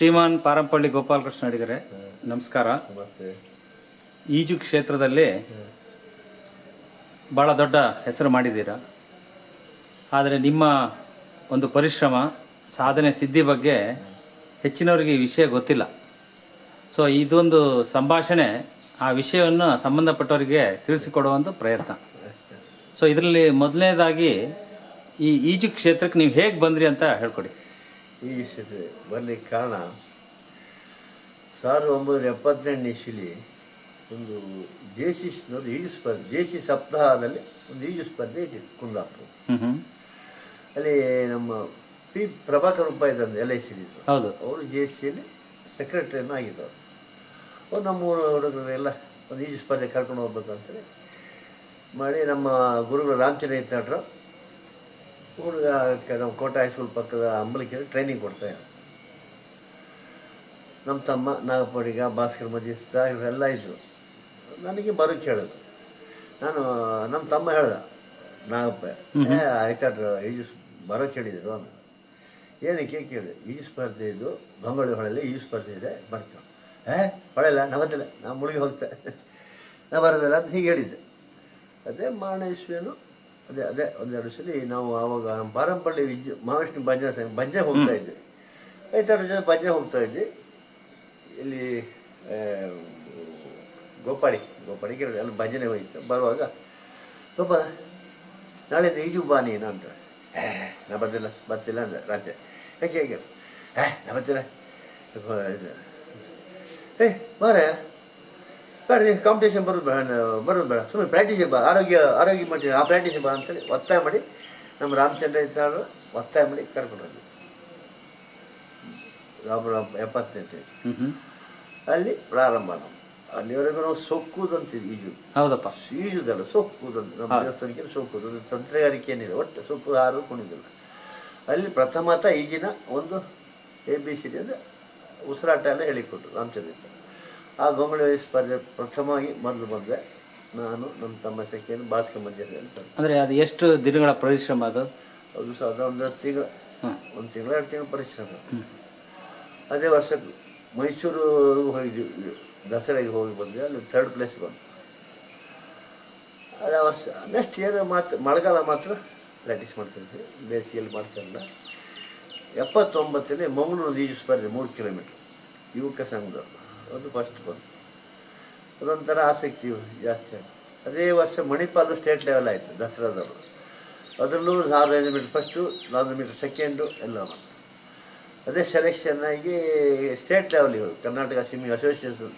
ಶ್ರೀಮಾನ್ ಪಾರಂಪಳ್ಳಿ ಗೋಪಾಲಕೃಷ್ಣ ಅಡಿಗರೆ ನಮಸ್ಕಾರ. ಈಜು ಕ್ಷೇತ್ರದಲ್ಲಿ ಭಾಳ ದೊಡ್ಡ ಹೆಸರು ಮಾಡಿದ್ದೀರಾ? ಆದರೆ ನಿಮ್ಮ ಒಂದು ಪರಿಶ್ರಮ ಸಾಧನೆ ಸಿದ್ಧಿ ಬಗ್ಗೆ ಹೆಚ್ಚಿನವರಿಗೆ ಈ ವಿಷಯ ಗೊತ್ತಿಲ್ಲ. ಸೊ ಇದೊಂದು ಸಂಭಾಷಣೆ ಆ ವಿಷಯವನ್ನು ಸಂಬಂಧಪಟ್ಟವರಿಗೆ ತಿಳಿಸಿಕೊಡುವಂಥ ಒಂದು ಪ್ರಯತ್ನ. ಸೊ ಇದರಲ್ಲಿ ಮೊದಲನೇದಾಗಿ ಈ ಈಜು ಕ್ಷೇತ್ರಕ್ಕೆ ನೀವು ಹೇಗೆ ಬಂದ್ರಿ ಅಂತ ಹೇಳ್ಕೊಡಿ. ಈ ಸ್ಥಿತಿ ಬರಲಿಕ್ಕೆ ಕಾರಣ ಸಾವಿರದ ಒಂಬೈನೂರ ಎಪ್ಪತ್ತೆಂಟನೇ ಇಸ್ವಿಲಿ ಒಂದು ಜೆ ಸಿ ಈಜು ಸ್ಪರ್ಧೆ ಜೆ ಸಿ ಸಪ್ತಾಹದಲ್ಲಿ ಒಂದು ಈಜು ಸ್ಪರ್ಧೆ ಇಟ್ಟಿತ್ತು ಕುಂದಾಪುರ. ಅಲ್ಲಿ ನಮ್ಮ ಪಿ ಪ್ರಭಾಕರ್ ಉಪಾಯ ತಂದು ಎಲ್ ಐ ಸಿ ಅವರು ಜೆ ಸಿಯಲ್ಲಿ ಸೆಕ್ರೆಟರಿಯನ್ನು ಆಗಿದ್ದವರು ಅವ್ರು ನಮ್ಮ ಊರು ಹುಡುಗರೆಲ್ಲ ಒಂದು ಈಜು ಸ್ಪರ್ಧೆ ಕರ್ಕೊಂಡು ಹೋಗ್ಬೇಕಂತೇಳಿ ಮಾಡಿ ನಮ್ಮ ಗುರುಗಳು ರಾಮಚಂದ್ರ ಹುಡುಗ ನಮ್ಮ ಕೋಟೆ ಹೈಸ್ಕೂಲ್ ಪಕ್ಕದ ಅಂಬಲಿಕೆರೆ ಟ್ರೈನಿಂಗ್ ಕೊಡ್ತಾಯಿದ್ರು ನಮ್ಮ ತಮ್ಮ ನಾಗಪಡಿಗ ಭಾಸ್ಕರ್ ಮಜಿಸ್ತ ಇವರೆಲ್ಲ ಇದ್ದರು ನನಗೆ ಬರೋಕ್ಕೆ ಹೇಳಿದ್ರು ನಾನು ನಮ್ಮ ತಮ್ಮ ಹೇಳ್ದ ನಾಗಪ್ಪ ಆಯ್ತಾಡ್ರು ಈಜು ಬರೋಕ್ಕೆ ಹೇಳಿದ್ರು ಅಂದ ಏನಕ್ಕೆ ಕೇಳಿದೆ ಈಜು ಸ್ಪರ್ಧೆ ಇದ್ದು ಬಂಗಾಳಿ ಹೊಳೆಯಲ್ಲಿ ಈಜು ಸ್ಪರ್ಧೆ ಇದೆ ಬರ್ತಾವೆ ಏ ಹೊಳೆಲ್ಲ ನವತ್ತಿಲ್ಲ ನಾ ಮುಳುಗಿ ಹೋಗ್ತೆ. ನಾ ಬರೋದಿಲ್ಲ ಅಂತ ಹೀಗೆ ಹೇಳಿದ್ದೆ. ಅದೇ ಮಾಣೇಶ್ವನು ಅದೇ ಅದೇ ಒಂದೆರಡು ಸಲ ನಾವು ಆವಾಗ ಪಾರಂಪಳ್ಳಿ ವಿದ್ಯು ಮಹಾವಿಷ್ಣು ಭಜನಾ ಸಂಘ ಭಜನೆ ಹೋಗ್ತಾ ಇದ್ವಿ. ಐದಾರು ಜನ ಭಜನೆ ಹೋಗ್ತಾ ಇದ್ವಿ. ಇಲ್ಲಿ ಗೋಪಾಡಿ ಗೋಪಾಡಿ ಕೇಳಿದೆ ಅಲ್ಲಿ ಭಜನೆ ಹೋಯ್ತು. ಬರುವಾಗ ಗೊಬ್ಬ ನಾಳೆ ಈಜು ಬಾ ನೀನು ಅಂತ. ನಾ ಬರ್ತಿಲ್ಲ ಬರ್ತಿಲ್ಲ ಅಂದ ರಾಜ್ಯ ಯಾಕೆ ಹೇಗೆ ಏ ನಾ ಬರ್ತಿಲ್ಲ. ಏ ಬಾರೆ ಬೇಡ ನೀನು ಕಾಂಪಿಟೇಷನ್ ಬರೋದು ಬೇಡ ಬರೋದು ಬೇಡ. ಸುಮ್ಮನೆ ಪ್ರಾಕ್ಟೀಸ್ ಬಾ ಆರೋಗ್ಯ ಆರೋಗ್ಯ ಮಾಡ್ತೀನಿ. ಆ ಪ್ರಾಕ್ಟೀಸ್ ಬಾ ಅಂತೇಳಿ ಒತ್ತಾಯ ಮಾಡಿ ನಮ್ಮ ರಾಮಚಂದ್ರ ಇದ್ದಾರು ಒತ್ತಾಯ ಮಾಡಿ ಕರ್ಕೊಂಡು ಹೋದ್ವಿ ರಾಮ ಎಪ್ಪತ್ತೆಂಟು. ಅಲ್ಲಿ ಪ್ರಾರಂಭ ನಾವು ಅಲ್ಲಿವರೆಗೂ ನಾವು ಸೊಕ್ಕುದಂತೀವಿ ಈಜು ಹೌದಪ್ಪ. ಈಜುದಲ್ಲ ಸೊಕ್ಕುದಂತ ನಮ್ಮ ದೇವಸ್ಥಾನಕ್ಕೆ ಸೊಕ್ಕುದು. ಅದು ತಂತ್ರಗಾರಿಕೆ ಏನಿಲ್ಲ ಒಟ್ಟು ಸೊಕ್ಕು ಹಾರು ಕುಣಿದಿಲ್ಲ. ಅಲ್ಲಿ ಪ್ರಥಮತ ಈಗಿನ ಒಂದು ಎ ಬಿ ಸಿ ಡಿ ಅಂದರೆ ಉಸಿರಾಟ ಎಲ್ಲ ಹೇಳಿಕೊಟ್ರು ರಾಮಚಂದ್ರ ಆ ಗೊಂಬಳಿ ಸ್ಪರ್ಧೆ ಪ್ರಥಮವಾಗಿ ಮೊದಲು ಬಂದೆ ನಾನು ನಮ್ಮ ತಮ್ಮ ಸಖಿಯನ್ನು ಭಾಸ್ಕರ್ ಮಧ್ಯ ಅಂತ ಅಂದರೆ ಅದು ಎಷ್ಟು ದಿನಗಳ ಪರಿಶ್ರಮ ಅದು? ಅದು ಸಹ ಒಂದು ತಿಂಗಳು. ತಿಂಗಳ ಒಂದು ತಿಂಗಳು ಎರಡು ತಿಂಗಳು ಪರಿಶ್ರಮ. ಅದೇ ವರ್ಷ ಮೈಸೂರು ಹೋಗಿದ್ವಿ ದಸರಾಗೆ ಹೋಗಿ ಬಂದ್ವಿ ಅಲ್ಲಿ ಥರ್ಡ್ ಪ್ಲೇಸ್ ಬಂತು ಅದೇ ವರ್ಷ ನೆಕ್ಸ್ಟ್ ಇಯರ್ ಮಾತ್ರ ಮಳೆಗಾಲ ಮಾತ್ರ ಪ್ರಾಕ್ಟೀಸ್ ಮಾಡ್ತಿದ್ವಿ ಬೇಸಿಗೆಯಲ್ಲಿ ಮಾಡ್ತಾಯಿಲ್ಲ ಎಪ್ಪತ್ತೊಂಬತ್ತನೇ ಮಂಗಳೂರು ಈಜು ಸ್ಪರ್ಧೆ ಮೂರು ಕಿಲೋಮೀಟ್ರ್ ಯುವಕ ಸಂಘದವರು. ಅದು ಫಸ್ಟ್ ಬಂತು. ಅದೊಂಥರ ಆಸಕ್ತಿ ಜಾಸ್ತಿ ಆಯಿತು. ಅದೇ ವರ್ಷ ಮಣಿಪಾಲು ಸ್ಟೇಟ್ ಲೆವೆಲ್ ಆಯಿತು, ದಸರಾದವರು. ಅದರಲ್ಲೂ ಸಾವಿರದ ಮೀಟ್ರ್ ಫಸ್ಟು ನಾಲ್ಕು ಮೀಟ್ರ್ ಸೆಕೆಂಡು ಎಲ್ಲ ಅದೇ ಸೆಲೆಕ್ಷನ್ ಆಗಿ ಸ್ಟೇಟ್ ಲೆವೆಲಿಗೆ ಕರ್ನಾಟಕ ಸ್ವಿಮ್ಮಿಂಗ್ ಅಸೋಸಿಯೇಷನ್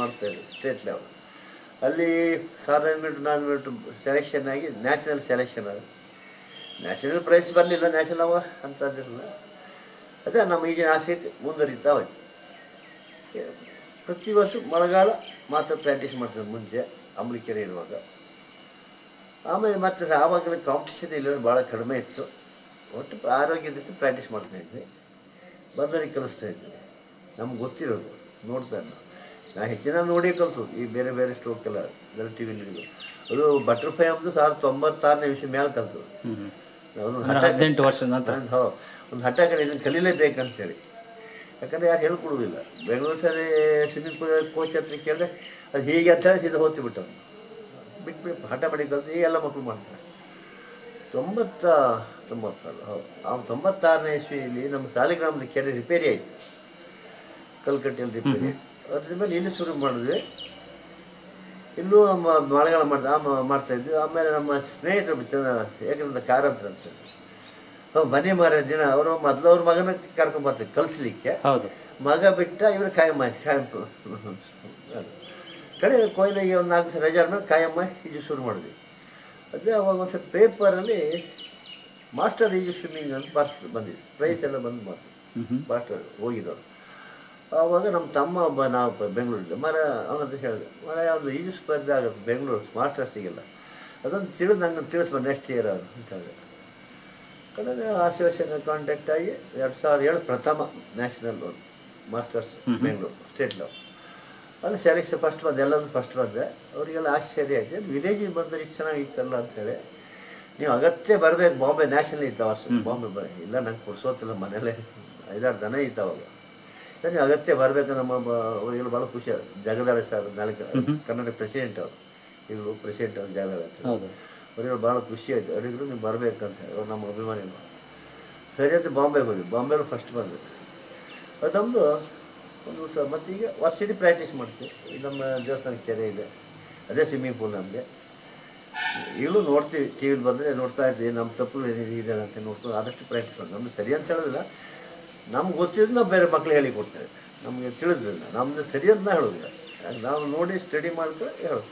ಮಾಡ್ತಾಯಿದ್ವಿ ಸ್ಟೇಟ್ ಲೆವೆಲ್ ಅಲ್ಲಿ ಸಾವಿರದ ಮೀಟ್ರ್ ನಾಲ್ಕು ಮೀಟ್ರ್ ಸೆಲೆಕ್ಷನ್ ಆಗಿ ನ್ಯಾಷನಲ್ ಸೆಲೆಕ್ಷನ್ ಅದು ನ್ಯಾಷನಲ್ ಪ್ರೈಸ್ ಬರಲಿಲ್ಲ ನ್ಯಾಷನಲ್ ಅವ ಅಂತಂದಿರಲಿಲ್ಲ ಅದೇ ನಮ್ಮ ಈಗಿನ ಆಸೆ ಮುಂದುವರಿತಾ ಹೋಯ್ತು. ಪ್ರತಿ ವರ್ಷ ಮಳೆಗಾಲ ಮಾತ್ರ ಪ್ರಾಕ್ಟೀಸ್ ಮಾಡ್ತಿದ್ದೆ ಮುಂಚೆ ಅಂಬಲಿಕೆರೆ ಇರುವಾಗ. ಆಮೇಲೆ ಮತ್ತೆ ಆವಾಗಲೇ ಕಾಂಪಿಟೇಷನ್ ಇಲ್ಲ ಭಾಳ ಕಡಿಮೆ ಇತ್ತು. ಒಟ್ಟು ಆರೋಗ್ಯದ ಪ್ರಾಕ್ಟೀಸ್ ಮಾಡ್ತಾಯಿದ್ವಿ ಬಂದವರಿಗೆ ಕಲಿಸ್ತಾ ಇದ್ವಿ. ನಮ್ಗೆ ಗೊತ್ತಿರೋದು ನೋಡ್ತಾ ನಾವು ನಾ ಹೆಚ್ಚಿನ ನೋಡೇ ಕಲಿತು ಈ ಬೇರೆ ಬೇರೆ ಸ್ಟ್ರೋಕ್ ಎಲ್ಲ ಬೇರೆ ಟಿ ವಿಲಿ ಅದು ಬಟರ್ಫ್ಲೈ ಅಂಬುದು ಸಾವಿರದ ತೊಂಬತ್ತಾರನೇ ವಿಷಯ ಮೇಲೆ ಕಲ್ತು ಹದಿನೆಂಟು ವರ್ಷದ ನಂತರ. ಹೌದು ಒಂದು ಹಠ ಕಡೆ ಇದನ್ನು ಕಲೀಲೇಬೇಕಂತೇಳಿ. ಯಾಕಂದರೆ ಯಾರು ಹೇಳ್ಕೊಡೋದಿಲ್ಲ ಬೆಂಗಳೂರು ಸರಿ ಸ್ವಿಮ್ಮಿಂಗ್ ಪೂಲ್ ಕೋಚ್ ಹತ್ರ ಕೇಳಿದ್ರೆ ಅದು ಹೀಗೆ ಅಂತ ಹೇಳಿ ಸೀದಾ ಹೋಗ್ತಿ ಬಿಟ್ಟು ಬಿಟ್ಬಿಟ್ಟು ಹಠ ಮಾಡಿ ಕಲ್ತು ಈ ಎಲ್ಲ ಮಕ್ಕಳು ಮಾಡ್ತಾರೆ. ತೊಂಬತ್ತ ತೊಂಬತ್ತಾರು ಹೌದು. ಆ ತೊಂಬತ್ತಾರನೇ ಇಸ್ವಿಯಲ್ಲಿ ನಮ್ಮ ಸಾಲಿಗ್ರಾಮದ ಕೆರೆ ರಿಪೇರಿ ಆಯಿತು. ಕಲ್ಕಟ್ಟೆಯಲ್ಲಿ ರಿಪೇರಿ ಅದ್ರ ಮೇಲೆ ಇಲ್ಲಿ ಶುರು ಮಾಡಿದ್ವಿ. ಇನ್ನೂ ಮಳೆಗಾಲ ಮಾಡ್ತಾ ಮಾಡ್ತಾಯಿದ್ವಿ ಆಮೇಲೆ ನಮ್ಮ ಸ್ನೇಹಿತರು ಚೆನ್ನ ಏಕೆಂದ್ರೆ ಕಾರಂತರ ಅಂತ ಬನ್ನಿ ಮಾರ ದಿನ ಅವರು ಮೊದಲು ಅವ್ರ ಮಗನ ಕರ್ಕೊಂಬರ್ತಾರೆ ಕಲಿಸ್ಲಿಕ್ಕೆ. ಹೌದು. ಮಗ ಬಿಟ್ಟ ಇವರು ಕಾಯಮ್ಮ ಕಾಯಂ. ಕಡೆ ಕೊಯ್ಲಿಗೆ ಒಂದು ನಾಲ್ಕು ದಿವಸ ರಜಾ ಆದ್ಮೇಲೆ ಕಾಯಮ್ಮ ಈಜು ಶುರು ಮಾಡಿದ್ವಿ. ಅದೇ ಅವಾಗ ಒಂದು ಸ್ವಲ್ಪ ಪೇಪರಲ್ಲಿ ಮಾಸ್ಟರ್ ಈಜು ಸ್ವಿಮ್ಮಿಂಗ್ ಅಂತ ಬರ್ತ ಬಂದಿತ್ತು ಪ್ರೈಸ್ ಎಲ್ಲ ಬಂದು ಮಾಡ್ತು. ಮಾಸ್ಟರ್ ಹೋಗಿದ್ದವರು. ಆವಾಗ ನಮ್ಮ ತಮ್ಮ ಒಬ್ಬ ನಾವು ಬೆಂಗಳೂರಿದ್ದೆ ಬೆಂಗಳೂರಿಂದ ಮರ ಅವನತ್ರ ಹೇಳಿದೆ ಮರ ಯಾವುದು ಈಜು ಸ್ಪರ್ಧೆ ಆಗುತ್ತೆ ಬೆಂಗಳೂರು ಮಾಸ್ಟರ್ಸಿಗೆಲ್ಲ. ಅದೊಂದು ತಿಳಿದು ನಂಗೆ ತಿಳಿಸ್ಬೋದು ನೆಕ್ಸ್ಟ್ ಇಯರ್ ಅವರು ಅಂತ ಹೇಳಿದೆ ಕಡೆಗೆ ಆಸೋಸಿಯೇಷನ್ ಕಾಂಟ್ಯಾಕ್ಟ್ ಆಗಿ ಎರಡು ಸಾವಿರದ ಏಳು ಪ್ರಥಮ ನ್ಯಾಷನಲ್ ಲೋನ್ ಮಾಸ್ಟರ್ಸ್ ಬೆಂಗಳೂರು ಸ್ಟೇಟ್ ಲೋನ್ ಅಲ್ಲಿ ಸೆಲೆಕ್ಷನ್ ಫಸ್ಟ್ ಬಂದೆ ಎಲ್ಲರೂ ಫಸ್ಟ್ ಬಂದೆ. ಅವರಿಗೆಲ್ಲ ಆಶ್ಚರ್ಯ ಆಯಿತು. ವಿಲೇಜಿಗೆ ಬಂದರೆ ಇಷ್ಟು ಚೆನ್ನಾಗಿತ್ತಲ್ಲ ಅಂತೇಳಿ ನೀವು ಅಗತ್ಯ ಬರಬೇಕು. ಬಾಂಬೆ ನ್ಯಾಷನಲ್ ಇತ್ತು ವರ್ಷ. ಬಾಂಬೆ ಬರ ಇಲ್ಲ ನಂಗೆ ಕೊಡ್ಸೋತಿಲ್ಲ ಮನೇಲೆ. ಐದಾರು ದನ ಇತ್ತು ಅವಾಗ. ನೀವು ಅಗತ್ಯ ಬರಬೇಕು. ನಮ್ಮ ಅವರಿಗೆಲ್ಲ ಭಾಳ ಖುಷಿ. ಜಗದಾಳೆ ಸರ್ ನಾಳೆ ಕನ್ನಡ ಪ್ರೆಸಿಡೆಂಟ್ ಅವರು. ಇವರು ಪ್ರೆಸಿಡೆಂಟ್ ಅವರು ಜಗದಾಳೆ ಅಂತ. ಅವರಿಗೆಲ್ಲ ಭಾಳ ಖುಷಿ ಆಯಿತು. ಅವರಿಗೂ ನೀವು ಬರಬೇಕಂತ ಹೇಳಿ ನಮ್ಮ ಅಭಿಮಾನಿಗಳು ಸರಿ ಅಂತ ಬಾಂಬೆಗೆ ಹೋದ್ವಿ. ಬಾಂಬೆಲು ಫಸ್ಟ್ ಬಂದ್ವಿ ಅದೊಂದು ಒಂದು ವರ್ಷ ಮತ್ತು ಈಗ ವರ್ಷಿಡೀ ಪ್ರಾಕ್ಟೀಸ್ ಮಾಡ್ತೀವಿ. ನಮ್ಮ ದೇವಸ್ಥಾನ ಕೆರೆ ಇದೆ. ಅದೇ ಸ್ವಿಮ್ಮಿಂಗ್ ಪೂಲ್ ನಮಗೆ. ಈಗಲೂ ನೋಡ್ತೀವಿ ಟಿ ವಿಲಿ ಬಂದರೆ ನೋಡ್ತಾ ಇರ್ತೀವಿ, ನಮ್ಮ ತಪ್ಪು ಏನಿದೆ ಅಂತ ನೋಡ್ಕೊಂಡು ಆದಷ್ಟು ಪ್ರಾಕ್ಟೀಸ್ ಮಾಡಿ ನಮ್ಗೆ ಸರಿ ಅಂತ ಹೇಳೋದಿಲ್ಲ. ನಮ್ಗೆ ಗೊತ್ತಿದ್ದು ನಾವು ಬೇರೆ ಮಕ್ಳು ಹೇಳಿ ಕೊಡ್ತೇವೆ ನಮಗೆ ತಿಳಿದ್ರಿಂದ ನಮ್ಮದು ಸರಿ ಅಂತ ಹೇಳೋದಿಲ್ಲ. ನಾವು ನೋಡಿ ಸ್ಟಡಿ ಮಾಡ್ತೇವೆ ಹೇಳೋದು.